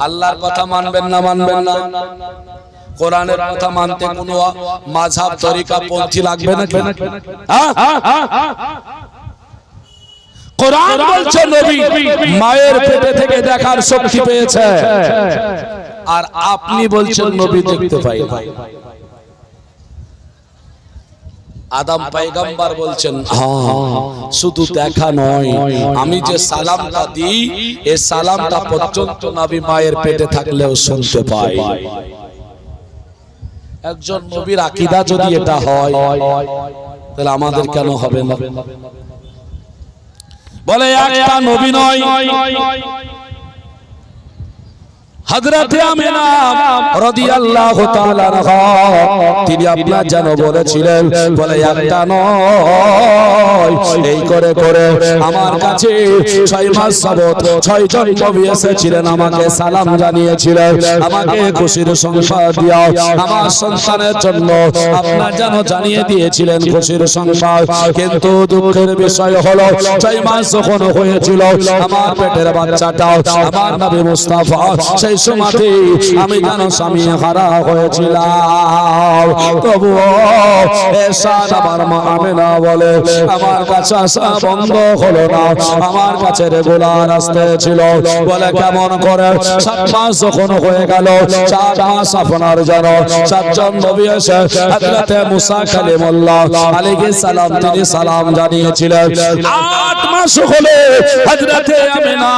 আল্লাহর কথা মানবেন না মানবেন না। কোরআনের কথা মানতে কোনো মাঝাব তরিকা পন্থী লাগবে না হ্যাঁ? কোরআন বলছে নবী মায়ের পেটে থেকে দেখার শক্তি পেয়েছে। আর আপনি বলছেন নবী দেখতে পাই না। আদম পাইগাম্বার বলছেন হ্যাঁ শুধু দেখা নয় আমি যে সালামটা দিই এই সালামটা পর্যন্ত নবী মায়ের পেটে থাকলেও শুনতে পাই একজন নবীর আকীদা যদি এটা হয় তাহলে আমাদের কেন হবে না বলে একটা নবী নয় আমিনা রাদিয়াল্লাহু তাআলা তিনি যেন বলেছিলেন, বলে, একটা নয়, এই করে করে আমার কাছে ছয় মাস ছয় জন এসেছিলেন, আমাকে সালাম জানিয়েছিলেন, আমাকে খুশির সংবাদ দিও আমার সন্তানের জন্য আপনার যেন জানিয়ে দিয়েছিলেন খুশির সংবাদ। কিন্তু দুঃখের বিষয় হলো, ছয় মাস যখন হয়েছিল, আমার পেটের বাচ্চাটা, আমার নবী মুস্তাফা, সেই সময়তে আমি যেন স্বামী হারা হয়েছিলাম। এসাদ আমার মা আমেনা বলে, আমার কাছে বন্ধ হলো না, আমার কাছে রেগুলার আসতে ছিল। বলে, কেমন করে? সাত মাস যখন হয়ে গেল, চার মাস আপনার যেন সাতজন নবী এসে হযরতে মুসা কালিমুল্লাহ আলাইহিস সালাম, তিনি সালাম জানিয়েছিলেন। আট মাস হলে হযরতে আমিনা,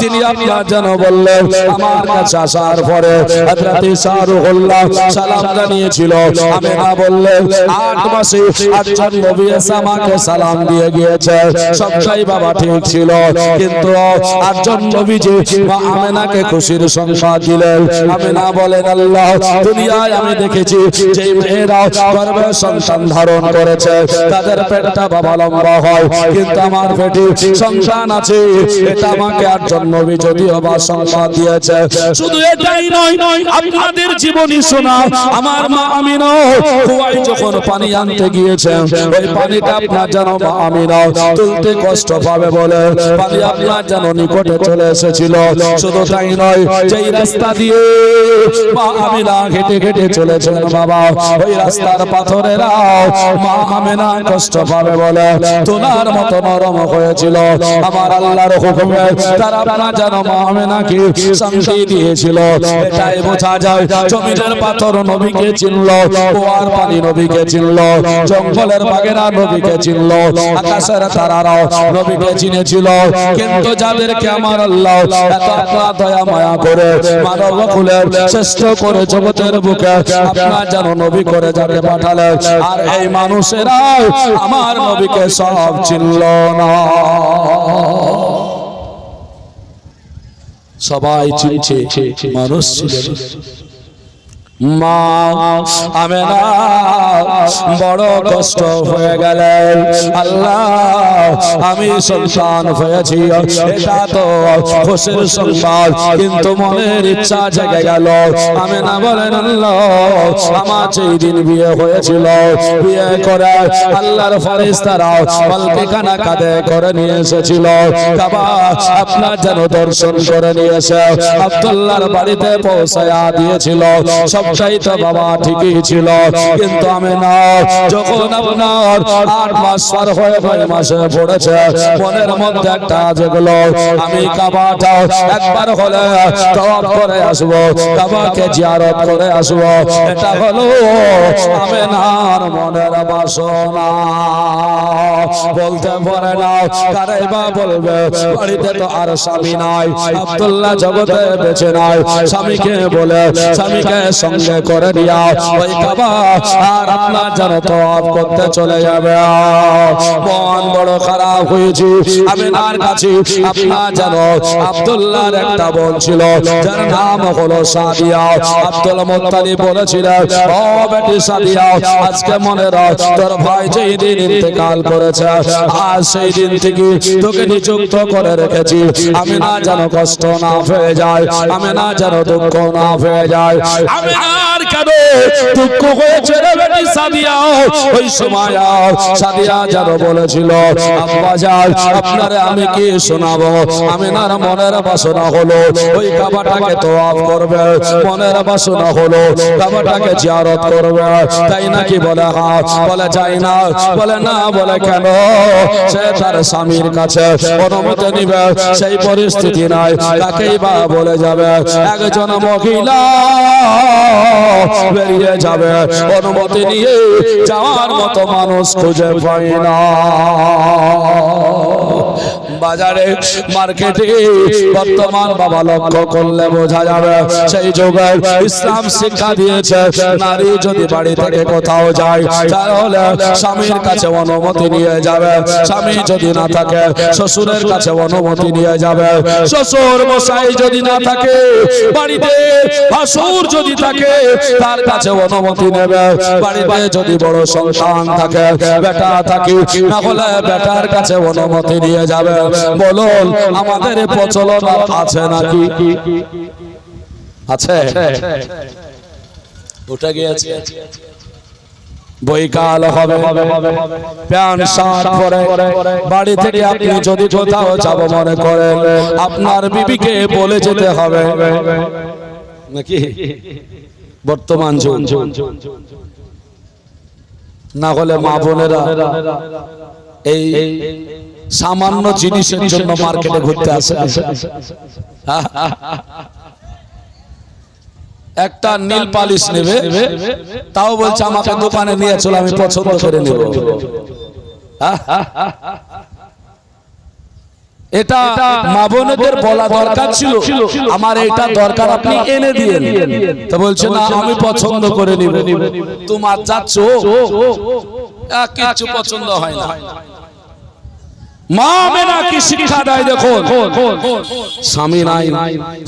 তিনি আপনার যেন বললেন আমার কাছে আসার পরে হযরতে শাহরুহুল্লাহ সালাম জানিয়েছিল, আমিনা বললেন আট মাসে আটজন নবী আমাকে সালাম দিয়ে গিয়েছে। সবটাই বাবা ঠিক ছিল, কিন্তু আটজন নবী যে আমেনাকে খুশির সংবাদ দিলেন, আমেনা বলেন, আল্লাহ, দুনিয়ায় আমি দেখেছি যে মেয়েরা গর্ভে সন্তান ধারণ করেছে, তাদের পেটটা বাবা লম্বা হয়, কিন্তু আমার পেটে সন্তান আছে, এটা আমাকে আটজন নবী যদিও বা সংবাদ দিয়েছে শুধু এটাই নয়, আপনাদের জীবনী শোনা। আমার মা আমিনা কুয়াই যখন পানি আনতে গিয়েছে, ওই পানিটা আপনার জানো মা আমিনা তুলতে কষ্ট পাবে বলে। পানি আপনার যেন নিকটে চলে এসেছিল। শুধু তাই নয়, যেই রাস্তা দিয়ে মা আমিনা হেঁটে হেঁটে চলেছেন বাবা, ওই রাস্তার পাথরেরা মা আমিনা কষ্ট পাবে বলে। তোলার মতো নরম হয়েছিল। আমার আল্লাহর হুকুমে তারা আপনার যেন মা আমিনাকে শান্তি দিয়েছিল। এটাই বোঝা যায় জমিনের পাথর নবীকে চিনল কুয়ার পানি নবীকে চিনল জঙ্গলের বাগেরা নবীকে চিনল আকাশের তারারাও নবীকে চিনেছিল। কিন্তু যাদেরকে আমার আল্লাহ এত দয়া মায়া করে মানব কুলের শ্রেষ্ঠ করে জগতের বুকে আপনার যেন নবী করে যাকে পাঠালেন আর এই মানুষেরা আমার নবীকে সব চিনল না। সবাই চিনছে মানুষ ছিলেন। মা, আমেনা, বড় কষ্ট হয়ে আল্লাহ, আমি সন্তান হয়েছি। এটা তো খুশির কিন্তু মনের ইচ্ছা জেগে গেল। বলেন, আল্লাহ, আমার দিন বিয়ে হয়েছিল, বিয়ে করে আল্লাহর ফেরেশতারা পালকে কাঁধে করে নিয়ে এসেছিল। কাবা, আপনার যেন দর্শন করে নিয়েছে। আব্দুল্লাহর বাড়িতে পৌঁছায়া দিয়েছিল। সবটাই তো বাবা ঠিকই ছিল, কিন্তু আমি না। যখন আপনার আট মাস পার হয়ে নয় মাসে পড়েছে, মনের মধ্যে একটা যেগুলো আমি কাবাটা একবার হলে তওয়াব করে আসব, কাবাকে জিয়ারত করে আসব। এটা হলো আমি নার মনের বাসনা। বলতে পারে না কারে বা বলবে, বাড়িতে তো আর স্বামী নাই, আব্দুল্লাহ জগতে বেঁচে নাই। স্বামীকে বলে, স্বামীকে সঙ্গে করে আর আপনার যেন তো করতে চলে যাবে। মন বড় খারাপ হয়েছে। আমি নার কাছে আপনার যেন আব্দুল্লাহর একটা বোন ছিল, যার নাম হলো সাদিয়া। আব্দুল মুত্তালিব বলেছিলেন, ও বেটি সাদিয়া, আজকে মনে রাখ, তোর ভাই যেই দিন ইন্তেকাল করেছে, আজ সেই দিন থেকে তোকে নিযুক্ত করে রেখেছি। আমি না যেন কষ্ট না হয়ে যায় আমি না যেন দুঃখ না হয়ে যায় আমি না আমার কেন? দুঃখ হয়েছে রে বেটি সাদিয়া। ওই সময় সাদিয়া যেন বলেছিল, আব্বা আপনারে আমি কি শোনাবো? আমি না মনের বাসনা হলো, ওই কাবাটাকে তোয়াফ করবে। মনের বাসনা হলো, কাবাটাকে জিয়ারত করবে। তাই নাকি বলে হ্যাঁ বলে যাই না, বলে না, বলে কেন? সে তার স্বামীর কাছে অনুমতি নিবে, সেই পরিস্থিতি নাই। তাকেই বা বলে যাবে, একজন মহিলা বেরিয়ে যাবে। অনুমতি নিয়ে যাওয়ার মতো মানুষ খুঁজে পাই না। বাজারে মার্কেটে বর্তমান বাবা লক্ষ্য করলে বোঝা যাবে সেই যুগে ইসলাম শিক্ষা দিয়েছে, নারী যদি বাড়ি থেকে কোথাও যায়, তাহলে স্বামীর কাছে অনুমতি নিয়ে যাবে। স্বামী যদি না থাকে, শ্বশুরের কাছে অনুমতি নিয়ে যাবে। শ্বশুর মশাই যদি না থাকে, বাড়িতে ভাসুর যদি থাকে, তার কাছে অনুমতি নেবে। বাড়িতে যদি বড় সন্তান থাকে, বেটা থাকে, না হলে বেটার কাছে অনুমতি নিয়ে যাবে। বলুন আমাদের প্রচলন আছে নাকি? আছে উঠে গিয়েছে। বৈকাল হবে। প্যান্ট শার্ট পরে বাড়ি থেকে আপনি যদি কোথাও যাব মনে করেন আপনার বিবিকে বলে যেতে হবে। নাকি? বর্তমান যুগ। না হলে মা বোনেরা এই সামান্য জিনিসের জন্য মার্কেটে ঘুরতে আসে। একটা নীল পালিশ নেবে তাও বলছে আমাকে দোকানে নিয়ে চলো আমি পছন্দ করে নেব। এটা মা বোনদের বলা দরকার ছিল। আমার এটা দরকার আপনি এনে দিয়ে তো বলছে না আমি পছন্দ করে নিব। তোমার যাচ্ছ কিছু পছন্দ হয় না।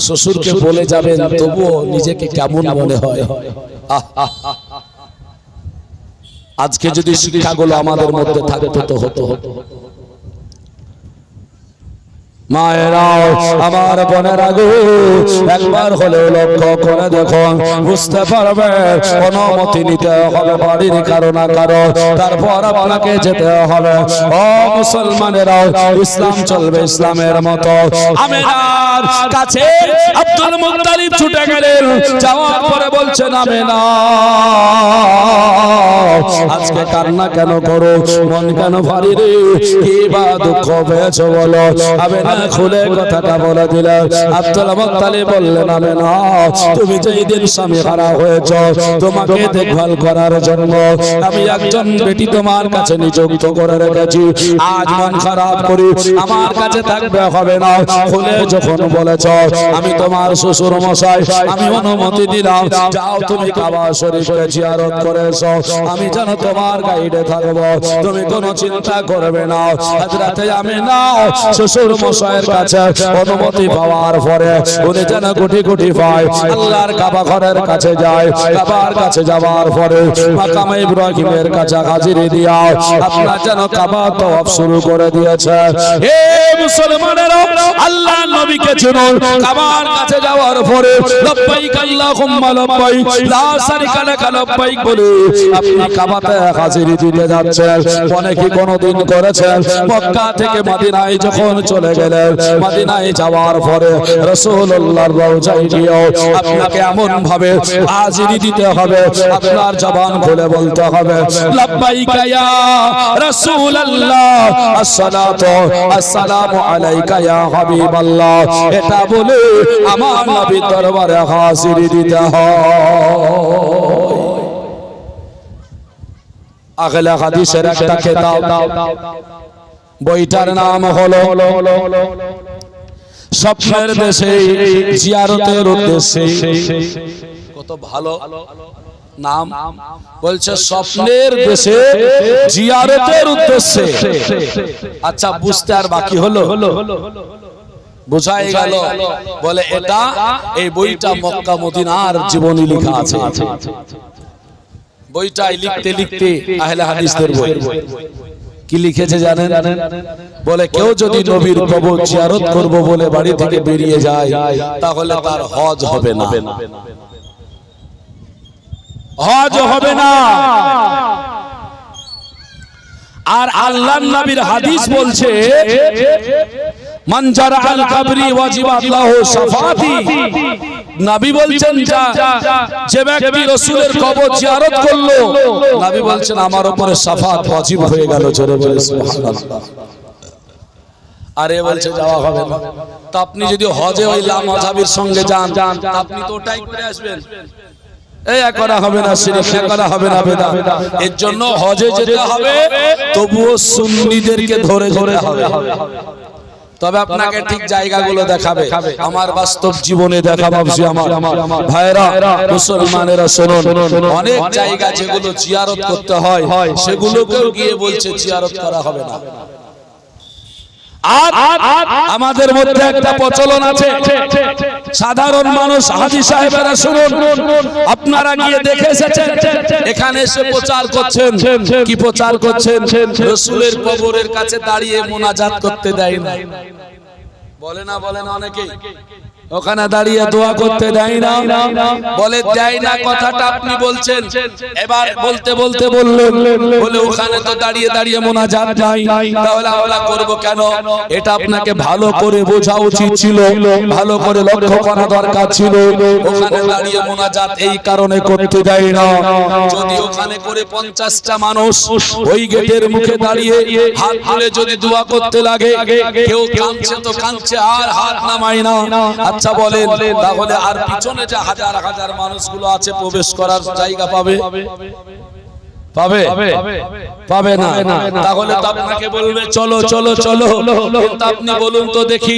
শ্বশুরকে বলে যাবেন, তবুও নিজেকে কেমন মনে। আজকে যদি শিক্ষাগুলো আমাদের মধ্যে থাকতো, তো হতো হতো। মায়েরাও আমার বোনেরা গো, একবার হলেও লক্ষ্য করে দেখো, বুঝতে পারবে, অনুমতি নিতে হবে বাড়ির কারও না কারও, তারপর আপনাকে যেতে হবে। ও মুসলমানেরাও, ইসলাম চলবে ইসলামের মতো। আমেনার কাছে আব্দুল ছুটে গেলেন, যাওয়ার পরে বলছেন আজকে কান্না কেন করো? মন কেন ভারী রে? কি বা দুঃখ পেয়েছ বলো? খুলে কথাটা বলে দিলে। আব্দুল মুত্তালিব বললেন আমেনা তুমি যেই দিন স্বামী হারা হয়েছ, তোমাকে দেখভাল করার জন্য আমি একজন বেটি তোমার কাছে নিযুক্ত করে রেখেছি। আজ মন খারাপ করি, আমার কাছে থাকবে, হবে না। খুলে যখন বলেছ, আমি তোমার শ্বশুর মশাই, আমি অনুমতি দিলাম। যাও তুমি কাবা শরীফে জিয়ারত করেছ আমি যেন তোমার গাইডে থাকব। তুমি কোনো চিন্তা করবে না। হাজরাতে আমি না শ্বশুর মশাইয়ের কাছে অনুমতি পাওয়ার পরে উনি যেন কোটি কোটি পায়। আল্লাহর কাবা ঘরের কাছে যায়। কাবার কাছে যাওয়ার পরে মাকাম ইব্রাহিমের কাছে হাজিরি দিয়া আপনার যেন কাবা তওয়াফ শুরু করে দিয়েছে। হে মুসলমানেরা, আল্লাহ নবীকে চিনুন। কাবার কাছে যাওয়ার পরে লব্বাইক আল্লাহুম্মা লব্বাইক, লা শারিকা লাকা লব্বাইক বলে আপনি কাবাতে হাজিরি দিতে যাচ্ছেন। অনেকে কোনদিন করেছেন। মক্কা থেকে মদিনায় যখন চলে গেলেন মদিনায় যাওয়ার পরে রাসূলুল্লাহর রওজায় গিয়েও আপনাকে এমন ভাবে হাজিরি দিতে হবে, আপনার জবান খুলে বলতে হবে, লব্বাইকা ইয়া রাসূলুল্লাহ, আসসালাতু আসসালামু আলাইকা ইয়া হাবিবাল্লাহ। এটা বলে আমার নবীর দরবারে হাজিরি দিতে হয়। আগলা হাদিসের একটা খেতাব। বইটার নাম হলো স্বপ্নের দেশে জিয়ারতের উদ্দেশ্যে। কত ভালো নাম। বলছে স্বপ্নের দেশে জিয়ারতের উদ্দেশ্যে। আচ্ছা বুঝতে আর বাকি হলো? বোঝাই গেল। বলে এটা এই বইটা মক্কা মদিনার জীবনী লেখা আছে। বইটাই লিখতে লিখতে আহলে হাদিসদের বই। কি লিখেছে জানেন? বলে, কেউ যদি নবীর কবর জিয়ারত করব বলে বাড়ি থেকে বেরিয়ে যায়, তাহলে তার হজ হবে না। হজ হবে না। আর আল্লাহ নবীর হাদিস বলছে আল কবরি ওয়াজিবাত লাহু শাফাতি। নবী বলছেন, যা, যে ব্যক্তি রাসূলের কবর জিয়ারত করল, নবী বলছেন, আমার উপরে শাফাত ওয়াজিব হয়ে গেল, জোরে বলে সুবহানাল্লাহ। আরে বলছে, যাওয়া হবে না। তা আপনি যদি হজে ওই লা মাযহাবের সঙ্গে যান আপনি তো ওটাই করে আসবেন। করা হবে না করা হবে না, বেদা। এর জন্য হজে যেতে হবে, তবুও সুন্নিদেরকে ধরে ধরে হবে। তবে আপনাকে ঠিক জায়গাগুলো দেখাবে। আমার বাস্তব জীবনে দেখা ভাবছি আমার। ভাইরা মুসলমানেরা শুনুন। অনেক জায়গা যেগুলো জিয়ারত করতে হয় সেগুলোকেও গিয়ে বলছে জিয়ারত করা হবে না। আর আমাদের মধ্যে একটা প্রচলন আছে। সাধারণ মানুষ হাজি সাহেবেরা শুনুন। আপনারা গিয়ে দেখে এসেছেন। এখানে এসে প্রচার করছেন। কি প্রচার করছেন? রসুলের কবরের কাছে দাঁড়িয়ে মোনাজাত করতে দেয় না। বলে না বলে না অনেকেই। ওখানে দাঁড়িয়ে দোয়া করতে দেয় না। বলে দেয় না কথাটা আপনি বলছেন। এবার বলতে বলতে বললেন, বলে ওখানে তো দাঁড়িয়ে দাঁড়িয়ে মোনাজাত নাই। তাহলে আমরা করব কেন? এটা আপনাকে ভালো করে বোঝা উচিত ছিল, ভালো করে লক্ষ্য করা দরকার ছিল। ওখানে দাঁড়িয়ে মোনাজাত এই কারণে করতে দেয় না। যদি ওখানে করে পঞ্চাশটা মানুষ ওই গেটের মুখে দাঁড়িয়ে হাত তুলে যদি দোয়া করতে লাগে, কেউ কাঁদছে তো কাঁদছে, আর হাত নামায় না। আচ্ছা বলেন, তাহলে আর পিছনে যে হাজার হাজার মানুষগুলো আছে, প্রবেশ করার জায়গা পাবে? পাবে? পাবে না? তাহলে আপনাকে বলবে, চলো চলো চলো। আপনি বলুন তো দেখি,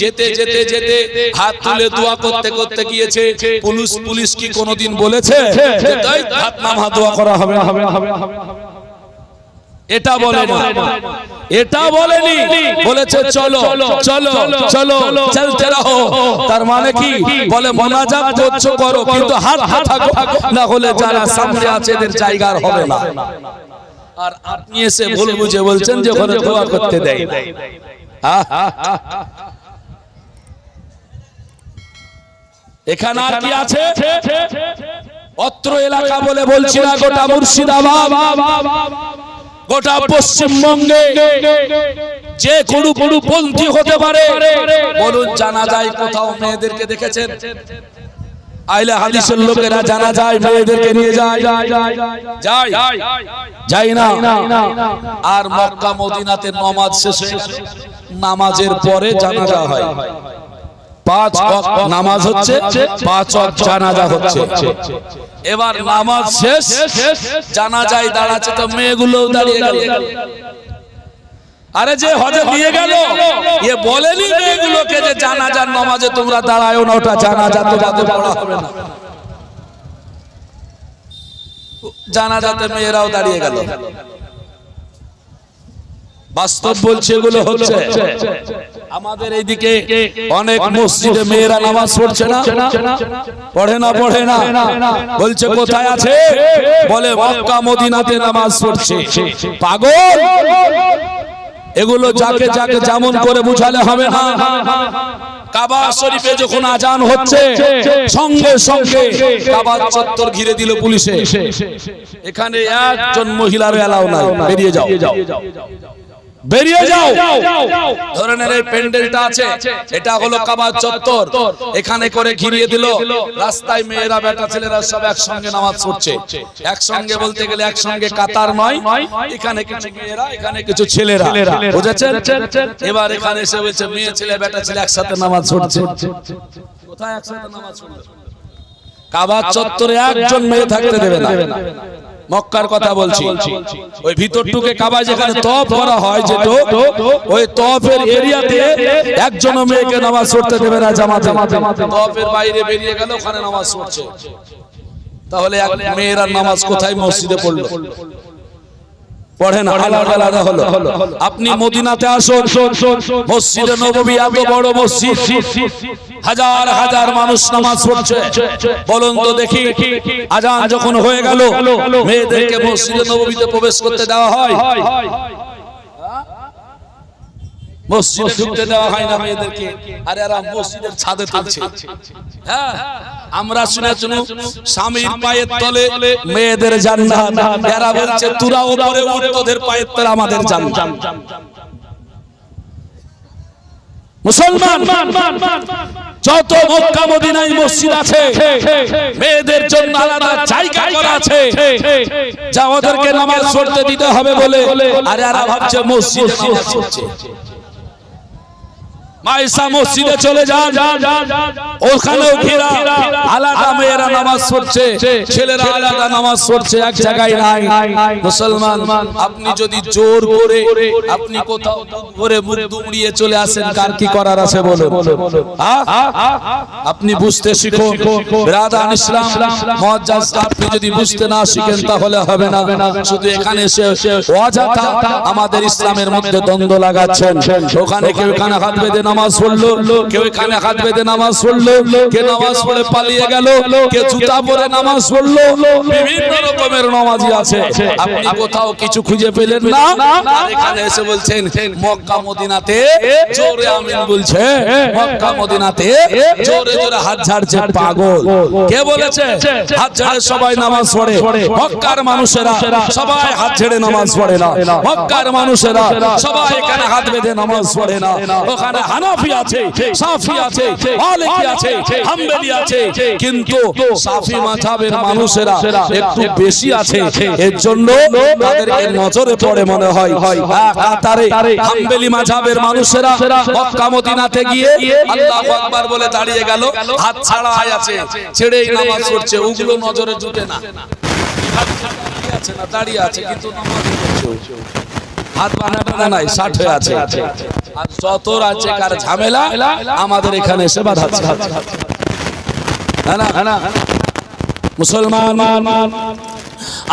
যেতে যেতে যেতে হাত তুলে দোয়া করতে করতে গিয়েছে। পুলিশ পুলিশ কি কোনোদিন বলেছে তাই হাত নামা দোয়া করা হবে হবে হবে? এটা বলে এটা বলেনি। বলেছে চলো চলো চলো চলতে রহো। তার মানে কি? বলে মোনাজাত করছ করো কিন্তু হাত হাত থাকো না হলে যারা সামনে আছে এদের জায়গার হবে না। আর আপনি এসে ভুল বুঝে বলছেন যে ওখানে দোয়া করতে দেয়। এখানে আর কি আছে? অত্র এলাকা বলে বলছি না গোটা মুর্শিদাবাদ। গোটা পশ্চিমবঙ্গে যে কোনো কোনো পন্থী হতে পারে, বলুন জানা যায় কোথাও মেয়েদেরকে দেখেছেন? আইলে হাদিসের লোকেরা জানা যায় মেয়েদেরকে নিয়ে যায়। যাই না। আর মক্কা, মদিনাতে নমাজ শেষ নামাজের পরে জানাজা হয়। পাঁচ নামাজ হচ্ছে পাঁচ জানাজা হচ্ছে। এবার নামাজ শেষ জানাজায় দাঁড়াচ্ছে তো মেয়েগুলো দাঁড়িয়ে গেল। আরে যে হজে নিয়ে গেল এ বলেনি মেয়েগুলোকে যে জানাজার নামাজে তোমরা দাঁড়ায়ও না ওটা জানাজা তো যাতে পড়া হবে না। জানাজাতে মেয়েরাও দাঁড়িয়ে গেল। বাস্তব বলছে এগুলো হচ্ছে। আমাদের এইদিকে অনেক মসজিদে মেয়েরা নামাজ পড়ছে না। পড়ে না পড়ে না। বলছে কোথায় আছে? বলে মক্কা মদিনাতে নামাজ পড়ছে। পাগল? এগুলো যাকে যাকে যেমন করে বুঝালে হবে না। কাবা শরীফে যখন আজান হচ্ছে সঙ্গে সঙ্গে কাবা চত্বর ঘিরে দিল পুলিশে। এখানে একজন মহিলার এলাও নাই। বেরিয়ে যাও। বেরিয়ে যাও। ধরনের এই প্যান্ডেলটা আছে। এটা হলো কাবা চত্বর। এখানে করে ঘিরিয়ে দিল। রাস্তায় মেয়েরা বেটা ছেলেরা সব একসঙ্গে নামাজ পড়ছে। একসঙ্গে বলতে গেলে একসঙ্গে কাতার নয়। এখানে কিছু মেয়েরা এখানে কিছু ছেলেরা। বুঝেছেন? এবার এখানে এসে বলছে মেয়ে ছেলে বেটা ছেলে একসাথে নামাজ পড়ছে। কোথায় একসাথে নামাজ পড়ছে কাবা চত্বরে একজন মেয়ে থাকতে দেবে না। মক্কার কথা বলছি। ওই ভিতরটুকে কাবা যেখানে তপ করা হয় যে ওই তপের এরিয়াতে একজন মেয়েকে নামাজ পড়তে দেবে না জামা জামা জামাতে। তপের বাইরে বেরিয়ে গেল ওখানে নামাজ পড়ছে। তাহলে এক মেয়েরা নামাজ কোথায়? মসজিদে পড়ল। পড়ে না আলাদা আলাদা হলো। আপনি মদিনাতে আসুন মসজিদে নববী এত বড় মসজিদ হাজার হাজার মানুষ নামাজ পড়ছে। বলুন তো দেখি আজান যখন হয়ে গেল মেয়েদেরকে মসজিদে নববীতে প্রবেশ করতে দেওয়া হয়। মসজিদে ঢুকতে দেওয়া হয় না মেয়েদেরকে আরে এরা মসজিদের ছাদে তুলছে। হ্যাঁ? আমরা শুনে শুনু স্বামীর পায়ের তলে মেয়েদের জান্নাত। এরা বলছে তোরা উপরে উঠ তোদের পায়ের তলে আমাদের জান্নাত। মুসলমান যত মক্কা মদিনায় মসজিদ আছে মেয়েদের জন্য আলাদা জায়গা করা আছে। যা ওদেরকে নামাজ পড়তে দিতে হবে বলে। আরে এরা ভাবছে মসজিদে নামাজ পড়ছে মাইসা মসজিদে চলে যান। ওখানেও ঘেরা। আলাদা মেয়েরা নামাজ পড়ছে, ছেলেরা আলাদা নামাজ পড়ছে, এক জায়গায় নাই। মুসলমান, আপনি যদি জোর করে, আপনি কোথাও করে মুখ দুমড়িয়ে চলে আসেন, কার কি করার আছে বলুন? আ? আপনি বুঝতে শিখুন। ব্রাদান ইসলাম মুআজ্জাজ আপনি যদি বুঝতে না শিখেন, তাহলে হবে না। শুধু এখানে এসে অযথা আমাদের ইসলামের মধ্যে দ্বন্দ্ব লাগাচ্ছেন। ওখানে কেউ এখানে হাত বেঁধে নামাজ পড়ল, কেউ এখানে হাত বেঁধে নামাজ পড়ল, কে নামাজ পড়ে পালিয়ে গেল, কে জুতা পরে নামাজ পড়ল, বিভিন্ন রকমের নামাজি আছে। আপনি কোথাও কিছু খুঁজে পেলেন না? এখানে এসে বলছেন, মক্কা মদিনাতে জোরে আমিন বলছে, মক্কা মদিনাতে জোরে জোরে হাত ঝাড়ছে পাগল। কে বলেছে? হাত ঝাড়ে সবাই নামাজ পড়ে। মক্কার মানুষেরা সবাই হাত ছেড়ে নামাজ পড়ে না। মক্কার মানুষেরা সবাই এখানে হাত বেঁধে নামাজ পড়ে না। ওখানে হানাফি আছে সাফি আছে মালিকি আছে হাম্বলি আছে কিন্তু সাফি মাযহাবের মানুষেরা একটু বেশি আছে এর জন্য তাদেরকে নজরে পড়ে মনে হয় কাতারে হাম্বলি মাযহাবের মানুষেরা মক্কা মদিনাতে গিয়ে আল্লাহু আকবার বলে দাঁড়িয়ে গেল হাত ছাড়া হয় আছে ছেড়েই নামাজ পড়ছে ওগুলো নজরে জুটে না। আছে না দাঁড়িয়ে আছে কিন্তু নামাজ পড়ছে। হাত বানা বানা নাই ষাট হয়ে আছে। আর যত রাজ্যে কার ঝামেলা আমাদের এখানে এসে বাধাচ্ছে না না। মুসলমান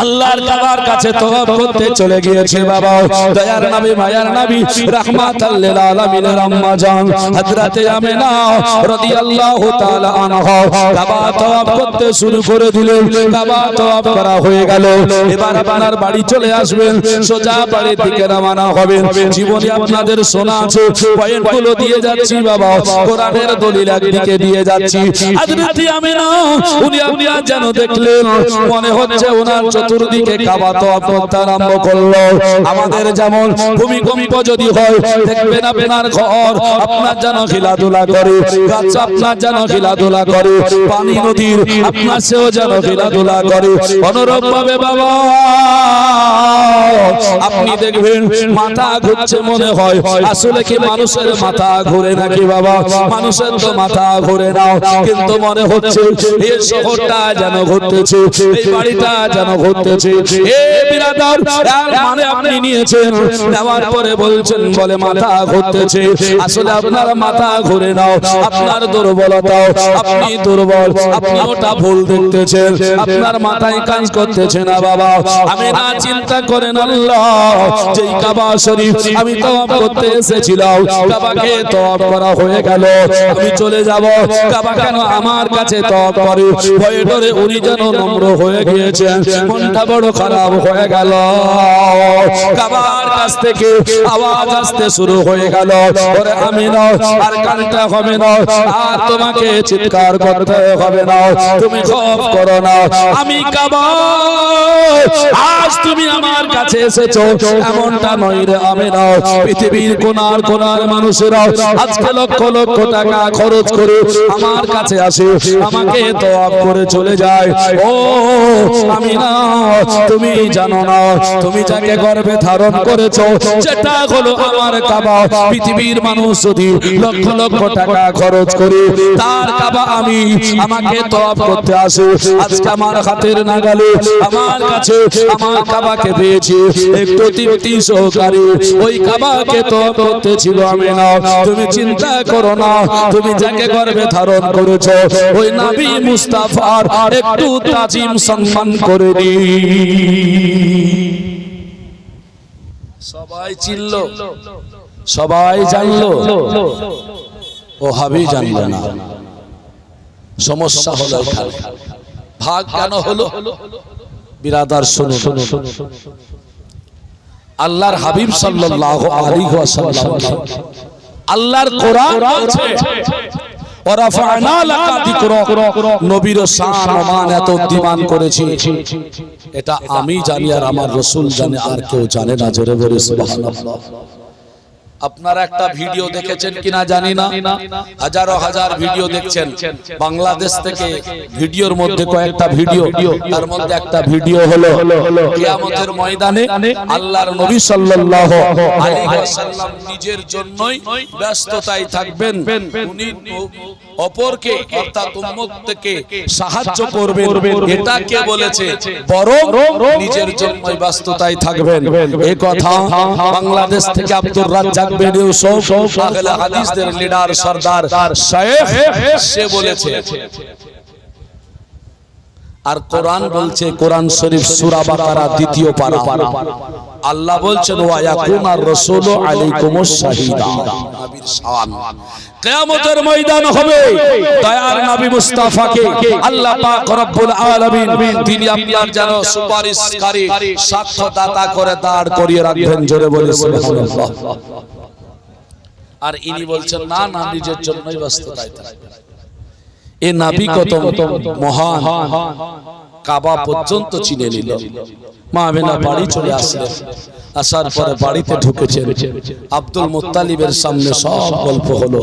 আল্লাহর কাবার কাছে তওয়াব করতে চলে গিয়েছে বাবা। দয়ার নবী, মায়ার নবী, রাহমাতাল লিল আলামিনের আম্মা জান, হযরতে আমিনা রাদিয়াল্লাহু তাআলা আনহা কাবা তওয়াব করতে শুরু করে দিলেন। কাবা তওয়াব করা হয়ে গেল। এবার আপনার বাড়ি চলে আসবেন, সোজা বাড়ির দিকে রওনা হবেন। জীবনে আপনাদের শোনা আছে, পয়েন্টগুলো দিয়ে যাচ্ছি বাবা। কোরআনের দলিল একদিকে দিয়ে যাচ্ছি। হযরতে আমিনা, উনি আপনার যেন দেখলেন, মনে হচ্ছে ওনার চতুর্দিকে কাবা আরম্ভ করল। আমাদের যেমন ভূমিকম্প যদি হয় ঘর। আপনার যেন খেলাধুলা করে, গাছ আপনার যেন খেলাধুলা করে, পানি নদীর আপনার সেও যেন খেলাধুলা করে। বাবা, আপনি দেখবেন মাথা ঘুরছে মনে হয়। আসলে কি মানুষের মাথা ঘুরে নাকি বাবা? মানুষের তো মাথা ঘুরে নাও। কিন্তু মনে হচ্ছে, এই শহরটা যেন ঘুরতেছে, এই বাড়িটা যেন ঘুরতেছে এ বিরাদার মানে আপনি নিয়েছেন। নেওয়ার পরে বলছেন বলে মাথা ঘুরতেছে। আসলে আপনার মাথা ঘুরে নাও আপনার দুর্বলতাও আপনি দুর্বল আপনি ওটা ভুল দেখতেছেন। আপনার মাথায় কাজ করতেছে না বাবা। আমি না চিন্তা করেন আল্লাহ যেই কাবা শরীফ আমি তওয়াব করতে এসেছিলাম কাবাকে তওয়াব করা হয়ে গেল। আমি চলে যাব কাবা কেন আমার কাছে তওয়াব করে ভয়ে ডরে উনি যেন নম্র হয়ে গিয়েছেন। মনটা বড় খারাপ হয়ে গেল? কাবার কাছ থেকে আওয়াজ আসতে শুরু হয়ে গেল। ওরে আমি না আর কানটা হবে না আর তোমাকে চিৎকার করতে হবে না তুমি খোফ করো না, আমি কাবা। আজ তুমি আমার কাছে এসেছ, এমনটা নয় রে আমি না পৃথিবীর কোনার কোনার মানুষেরা আজকে লক্ষ লক্ষ টাকা খরচ করে আমার কাছে আসে, আমাকে তোয়াব করে চলে যায়। ও, আমি না তুমি জানো না, তুমি যাকে গর্ভে ধারণ করেছ হলো আমার কাবা। পৃথিবীর মানুষ যদি লক্ষ লক্ষ টাকা খরচ করে, তার কাবা আমি আমাকে তওয়াব করতে আজকে আমার হাতের নাগালে, আমার কাছে আমার কাবাকে পেয়েছি একটু তৃপ্তি সহকারে। ওই কাবাকে তওয়াব করতে ছিল আমি না। তুমি চিন্তা করো না, তুমি যাকে গর্ভে ধারণ করেছ, ওই নবী মুস্তাফার একটু তাজিম সম্মান করে সবাই চিনল, সবাই ও হাবি না। সমস্যা হলো ভাগ কেন হলো? বিরাদার আল্লাহর হাবিব সাল্লাল্লাহু আলাইহি ওয়াসাল্লাম, আল্লাহর কোরআন বলছে ওরাফা'না লাকা যিকরাক নবীর শান মান এত করেছি। এটা আমি জানি আর আমার রসুল জানে আর কেউ জানে না। জোরে বলে সুবহানাল্লাহ। আপনারা একটা ভিডিও দেখেছেন কিনা জানি না। হাজারো হাজার ভিডিও দেখছেন। বাংলাদেশ থেকে ভিডিওর মধ্যে কয়েকটা ভিডিও। তার মধ্যে একটা ভিডিও হলো কিয়ামতের ময়দানে আল্লাহর নবী সাল্লাল্লাহু আলাইহি ওয়াসাল্লাম নিজের জন্যই ব্যস্ততায় থাকবেন। উনি অপরকে অর্থাৎ উম্মত থেকে সাহায্য করবেন। এটা কে বলেছে বরং নিজের জন্যই ব্যস্ততায় থাকবেন। এই কথা বাংলাদেশ থেকে আব্দুর রাজ্জাক বিন ইউসুফ আহলে হাদিসদের লিডার সরদার শায়েখ সে বলেছে। আর কোরআন বলছে, কোরআন শরীফ সূরা বাকারা দ্বিতীয় পারা। আল্লাহ বলছেন, ওয়া ইয়াকুনার রাসূলু আলাইকুমুস শাহিদা। নবীর শান কিয়ামতের ময়দান হবে। দয়ার নবী মুস্তাফাকে আল্লাহ পাক রব্বুল আলামিন তিনি আপনার যেন সুপারিশকারী সাক্ষ্যদাতা করে দাঁড় করিয়ে রাখবেন জোরে বলে সুবহানাল্লাহ। আর ইনি বলছেন, না না, নিজের জন্যই ব্যস্ততায় থাকবেন। এ নাবি কত মহান। কাবা পর্যন্ত চিনে নিল। মা আমেনা বাড়ি চলে আসলেন। আসার পরে বাড়িতে ঢুকেছেন। আব্দুল মুত্তালিবের সামনে সব গল্প হলো।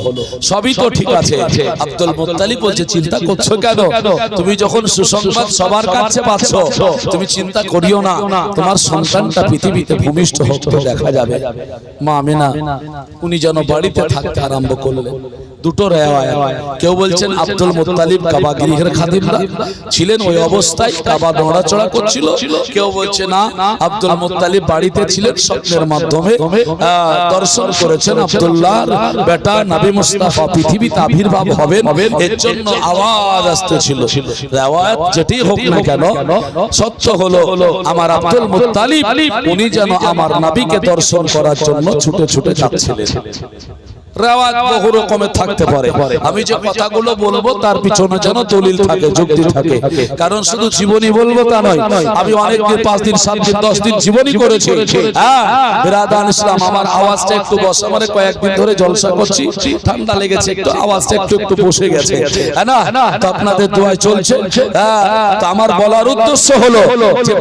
সবই তো ঠিক আছে। আব্দুল মুত্তালিব বলছে চিন্তা করছ কেন? তুমি যখন সুসংবাদ সবার কাছে পাচ্ছ তুমি চিন্তা করিও না। তোমার সন্তানটা পৃথিবীতে ভূমিষ্ঠ হতে দেখা যাবে। মা আমেনা উনি যেন বাড়িতে থাকতে আরম্ভ করলেন। দুটো রেওয়ায় কেউ বলছেন আব্দুল মুত্তালিব কাবা গৃহের খাদিমরা ছিলেন ওই অবস্থায় কাবা নড়াচড়া করছিল। কেউ বলছে না আব্দুল মুত্তালিব বাড়িতে ছিলেন স্বপ্নের মাধ্যমে। দর্শন করেছেন আব্দুল্লাহর বেটা নবী মুস্তাফা। পৃথিবীতে আবির্ভাব হবেন। এর জন্য আওয়াজ আসতেছিল রেওয়ায়াত যেটি হোক না কেন সত্য হলো আমার আব্দুল মুত্তালিব উনি যেন আমার নবীকে দর্শন করার জন্য ছুটে ছুটে যাচ্ছিলেন। রেওয়াজ বহু রকমের থাকতে পারে। আমি যে কথাগুলো বলব তার পিছনে যেন দলিল থাকে যুক্তি থাকে। কারণ শুধু জীবনী বলব তা নয় আমি অনেক দিন পাঁচ দিন সাত দিন দশ দিন জীবনী করেছি। হ্যাঁ বিরাদান ইসলাম আমার আওয়াজটা একটু বসা মানে কয়েকদিন ধরে জলসা করছি ঠান্ডা লেগেছে একটু আওয়াজটা একটু একটু বসে গেছে। হ্যাঁ না? তো আপনাদের দোয়ায় চলছে। হ্যাঁ তো আমার বলার উদ্দেশ্য হলো যে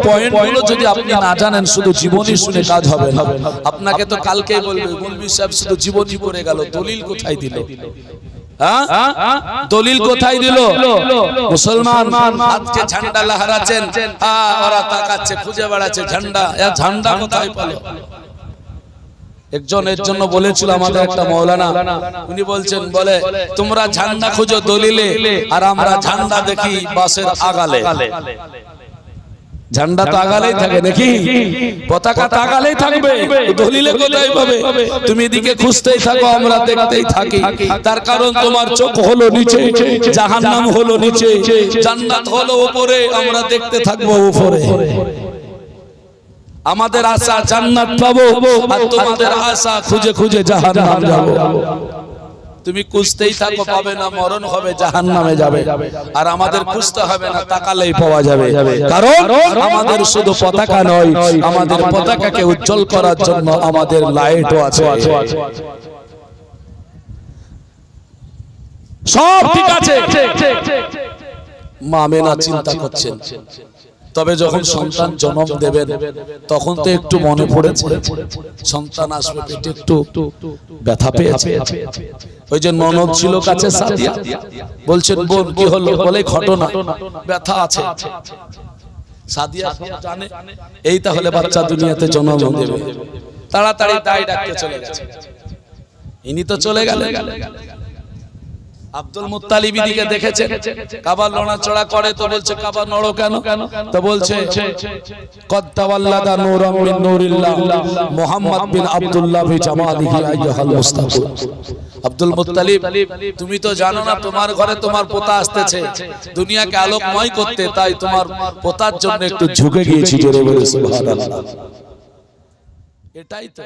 যদি আপনি না জানেন শুধু জীবনী শুনে কাজ হবে না আপনাকে তো কালকে বলবে মুলবি সাহেব শুধু জীবনী করে গেল দলিল কোথায় দিল? দলিল কোথায় দিল? মুসলমান আজকে ঝান্ডা লহরাচ্ছেন। হ্যাঁ, ওরা তাকাচ্ছে খুঁজে বেড়াচ্ছে ঝান্ডা। ঝান্ডা কোথায় পেল? একজন এর জন্য বলেছিল আমাদের একটা মৌলানা। উনি বলছেন বলে তোমরা ঝান্ডা খুঁজো দলিলে আর আমরা ঝান্ডা দেখি বাসের আগালে। ঝান্ডা তো আগালেই থাকে নাকি? পতাকা তো আগালেই থাকবে। দলিলে কোথায় পাবে? তুমি এদিকে খুঁজতেই থাকো আমরা দেখতেই থাকি। তার কারণ তোমার চোখ হলো নিচে। জাহান্নাম হলো নিচে। জান্নাত হলো উপরে আমরা দেখতে থাকব উপরে। আমাদের আশা জান্নাত পাবো আর তোমাদের আশা খুঁজে খুঁজে জাহান্নাম যাব। তুমি খুঁজতেই থাকো পাবে না মরণ হবে জাহান নামে যাবে। আর আমাদের খুঁজতে হবে না তাকালেই পাওয়া যাবে। কারণ আমাদের শুধু পতাকা নয় আমাদের পতাকাকে উজ্জ্বল করার জন্য আমাদের লাইটও আছে। সব ঠিক আছে। মা মেনা চিন্তা করছেন। তবে যখন সন্তান জন্ম দেবেন, তখন তো একটু মনে পড়েছে। সন্তান আসবে, পেটে একটু ব্যথা পেয়েছে। ওই যে ননদ ছিল কাছে সাদিয়া, বলছেন, বোন, কি হলো? বলে ঘটনা। ব্যথা আছে। সাদিয়া জানে। এই তাহলে বাচ্চা দুনিয়াতে জন্ম দেবে। তাড়াতাড়ি তাই ডাকতে চলে গেছে। ইনি তো চলে গেলেন। আব্দুল মুত্তালিব দিকে দেখেছে কাবা লড়াচড়া করে তো বলছে কাবা নড়ো কেন? তো বলছে কদ তাওয়াল্লাদা নূরাম মিন নূরিল্লাহ মুহাম্মদ বিন আব্দুল্লাহ বি জামালিহি আইয়াহাল মুস্তাফা আব্দুল মুত্তালিব তুমি তো জানো না তোমার ঘরে তোমার পোতা আসতেছে। দুনিয়াকে আলোকময় করতে তাই তোমার পোতার জন্য একটু ঝুঁকে গিয়েছি জোরে বলে সুবহানাল্লাহ। এটাই তো।